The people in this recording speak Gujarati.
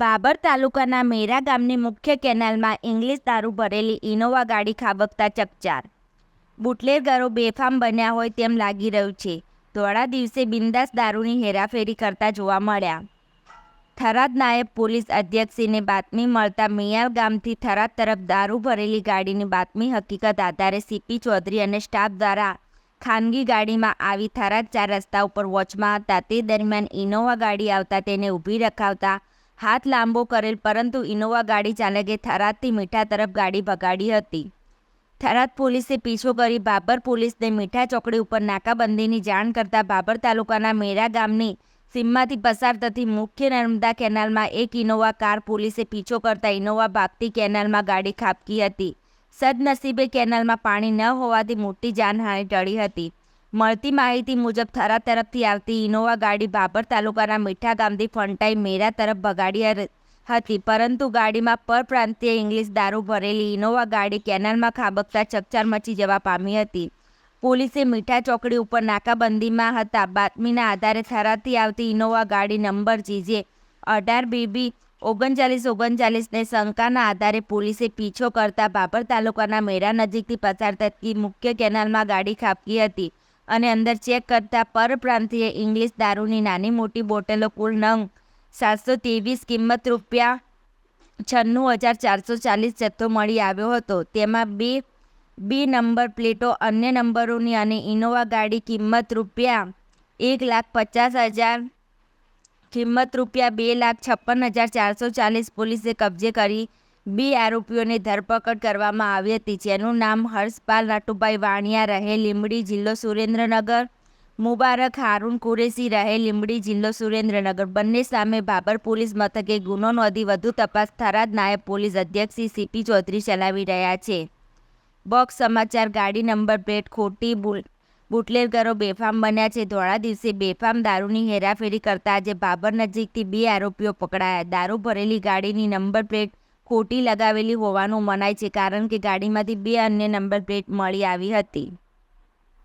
બાબર તાલુકાના મેરા ગામની મુખ્ય કેનાલમાં ઇંગ્લિશ દારૂ ભરેલી ઇનોવા ગાડી ખાબકતા ચકચાર. બુટલેગરો બેફામ બન્યા હોય તેમ લાગી રહ્યું છે. ધોળા દિવસે બિંદાસ દારૂની હેરાફેરી કરતા જોવા મળ્યા. થરાદ નાયબ પોલીસ અધ્યક્ષીને બાતમી મળતા મિયાલ ગામથી થરાદ તરફ દારૂ ભરેલી ગાડીની બાતમી હકીકત આધારે સીપી ચૌધરી અને સ્ટાફ દ્વારા ખાનગી ગાડીમાં આવી થરાદ ચાર રસ્તા ઉપર વોચમાં હતા. તે દરમિયાન ઇનોવા ગાડી આવતા તેને ઊભી રખાવતા હાથ લાંબો કરેલ, પરંતુ ઇનોવા ગાડી ચાલકે થરાદથી મીઠા તરફ ગાડી ભગાડી હતી. થરાદ પોલીસે પીછો કરી બાબર પોલીસને મીઠા ચોકડી ઉપર નાકાબંધીની જાણ કરતા બાબર તાલુકાના મેરા ગામની સીમમાંથી પસાર થતી મુખ્ય નર્મદા કેનાલમાં એક ઇનોવા કાર પોલીસે પીછો કરતા ઇનોવા ભાગતી કેનાલમાં ગાડી ખાબકી હતી. સદનસીબે કેનાલમાં પાણી ન હોવાથી મોટી જાનહાનિ ટળી હતી. મળતી માહિતી મુજબ થરા તરફથી આવતી ઇનોવા ગાડી બાબર તાલુકાના મીઠા ગામથી ફંટાઈ મેરા તરફ ભગાડી હતી. પરંતુ ગાડીમાં પરપ્રાંતીય ઇંગ્લિશ દારૂ ભરેલી ઇનોવા ગાડી કેનાલમાં ખાબકતા ચકચાર મચી જવા પામી હતી. પોલીસે મીઠા ચોકડી ઉપર નાકાબંધીમાં હતા. બાતમીના આધારે થરાથી આવતી ઇનોવા ગાડી નંબર જીજે અઢાર બીબી ઓગણચાલીસ ઓગણચાલીસને શંકાના આધારે પોલીસે પીછો કરતા બાબર તાલુકાના મેરા નજીકથી પસાર થતી મુખ્ય કેનાલમાં ગાડી ખાબકી હતી. અને અંદર ચેક કરતા પરપ્રાંતીય ઇંગ્લિશ દારૂની નાની મોટી બોટલો કુલ નંગ સાતસો ત્રેવીસ કિંમત રૂપિયા છન્નું હજાર ચારસો ચાલીસ જથ્થો મળી આવ્યો હતો. તેમાં બે, બી નંબર પ્લેટો અન્ય નંબરોની અને ઇનોવા ગાડી કિંમત રૂપિયા એક લાખ પચાસ હજાર કિંમત રૂપિયા બે લાખ છપ્પન હજાર ચારસો ચાલીસ પોલીસે કબજે કરી બી આરોપીઓની ધરપકડ કરવામાં આવી હતી, જેનું નામ હર્ષપાલ નટુભાઈ વાણિયા રહે લીંબડી જિલ્લો સુરેન્દ્રનગર, મુબારક હારૂન કુરેશી રહે લીંબડી જિલ્લો સુરેન્દ્રનગર. બંને સામે બાબર પોલીસ મથકે ગુનો નોંધી વધુ તપાસ થરાદ નાયબ પોલીસ અધ્યક્ષ સીપી ચૌધરી ચલાવી રહ્યા છે. બોક્સ સમાચાર, ગાડી નંબર, પ્લેટ ખોટી બુટલેરગરો બેફામ બન્યા છે. ધોળા દિવસે બેફામ દારૂની હેરાફેરી કરતા આજે બાબર નજીકથી બે આરોપીઓ પકડાયા. દારૂ ભરેલી ગાડીની નંબર, પ્લેટ ખોટી લગાવેલી હોવાનું મનાય છે, કારણ કે ગાડીમાંથી બે અન્ય નંબર પ્લેટ મળી આવી હતી.